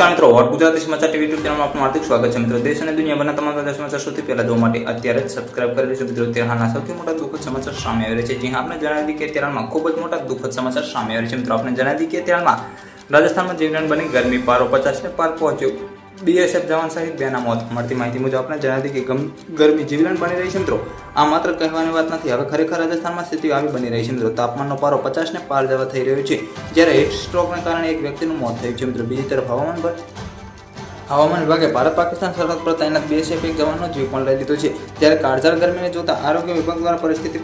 નમસ્કાર મિત્રો, વોટ ગુજરાતી સમાચાર ટીવી યુટ્યુબ ચેનલમાં આપનું હાર્દિક સ્વાગત છે. મિત્રો, દેશ અને દુનિયાભરના તમામ તાજા સમાચાર સૌથી પહેલા જોવા માટે અત્યારે જ સબસ્ક્રાઇબ કરી લેજો. મિત્રો હાલના સૌથી મોટા દુઃખદ સમાચાર સામે આવી છે. જ્યાં આપણે જણાવી દઈએ કે અત્યારમાં ખૂબ જ મોટા દુઃખદ સમાચાર સામે આવી છે. મિત્રો આપણે જણાવી દઈએ કે અત્યારમાં રાજસ્થાનમાં જીવલેણ બની ગરમી પારો પચાસને પાર પહોંચ્યો. બીએસએફ જવાન સહિત બેના મોત. મળતી માહિતી મુજબ આપણે જણાવી કે ગરમી જીવલેણ બની રહી છે, મિત્રો. આ માત્ર કહેવાની વાત નથી. હવે ખરેખર રાજસ્થાનમાં સ્થિતિ આવી બની રહી છે, મિત્રો. તાપમાનનો પારો પચાસને પાર જવા થઈ રહ્યો છે. જ્યારે હીટ સ્ટ્રોકને કારણે એક વ્યક્તિનું મોત થયું છે, મિત્રો. બીજી તરફ હવામાન પર હવામાન વિભાગે ભારત, પાકિસ્તાન સરહદ પર તૈનાત બીએસએફ એક જવાનનો જીવ પણ લઈ લીધો છે. ત્યારે કાળઝાળ ગરમીને જોતા આરોગ્ય વિભાગ દ્વારા પરિસ્થિતિ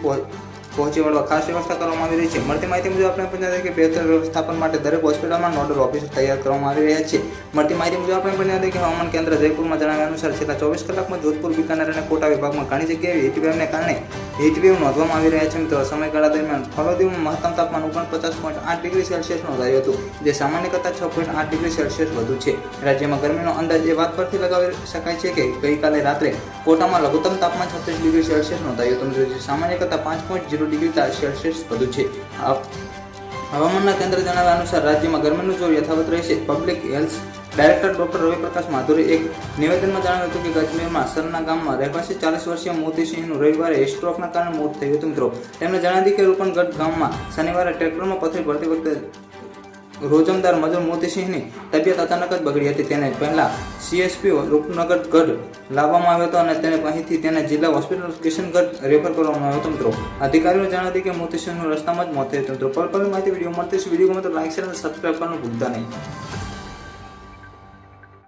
પહોંચી વળવા ખાસ વ્યવસ્થા કરવામાં આવી રહી છે. મળતી માહિતી મુજબ આપણે પંચાયત કે બહેતર વ્યવસ્થાપન માટે દરેક હોસ્પિટલમાં નોડલ ઓફિસર તૈયાર કરવામાં આવી રહ્યા છે. મળતી માહિતી મુજબ આપણે પંચાયત કે હવામાન કેન્દ્ર જયપુરમાં જણાવ્યા અનુસાર છેલ્લા ચોવીસ કલાકમાં જોધપુર, બિકાનેર અને કોટા વિભાગમાં ઘણી જગ્યાએ હીટવેવને કારણે હીટવેવ નોંધવામાં આવી રહ્યા છે મિત્રો. સમયગાળા દરમિયાન ફળોદીમાં મહત્તમ તાપમાન ઓગણપચાસ પોઈન્ટ આઠ ડિગ્રી સેલ્સિયસ નોંધાયું હતું, જે સામાન્ય કરતાં છ પોઈન્ટ આઠ ડિગ્રી સેલ્સિયસ વધુ છે. રાજ્યમાં ગરમીનો અંદાજ એ વાત પરથી લગાવી શકાય છે કે ગઈકાલે રાત્રે કોટામાં લઘુત્તમ તાપમાન છત્રીસ ડિગ્રી સેલ્સિયસ નોંધાયું હતું મિત્રો જે સામાન્ય કરતાં પાંચ પોઈન્ટ ઝીરો ડિગ્રી સેલ્સિયસ વધુ છે. હવામાનના કેન્દ્ર જણાવ્યા અનુસાર રાજ્યમાં ગરમીનું જોર યથાવત રહેશે. Public health director doctor Raviprakash Madhuri એક નિવેદનમાં જણાવ્યું હતું કે કાશ્મીરમાં સરના ગામમાં રહેવાસી ચાલીસ વર્ષીય મોતીસિંહનું રવિવારે સ્ટ્રોકના કારણે મોત થયું હતું. મિત્રો, તેમણે જણાવ્યું કે રૂપનગઢ ગામમાં શનિવારે ટ્રેક્ટરમાં પથરી ભરતી વખતે રોજમદાર મજૂર મોતીસિંહની તબિયત અચાનક જ બગડી હતી. તેને પહેલા સીએસપી રૂપનગર ગઢ લાવવામાં આવ્યો હતો અને તેને અહીંથી તેને જિલ્લા હોસ્પિટલ કિશનગઢ રેફર કરવામાં આવ્યો હતો મિત્રો. અધિકારીઓ જણાવ્યું કે મોતીસિંહનું રસ્તામાં જ મોત થયું હતું. મિત્રો, પર માહિતી વીડિયો મળતી વીડિયો ગમે તો લાઈક, શેર અને સબસ્ક્રાઈબ કરવાનું ભૂલતા નહીં.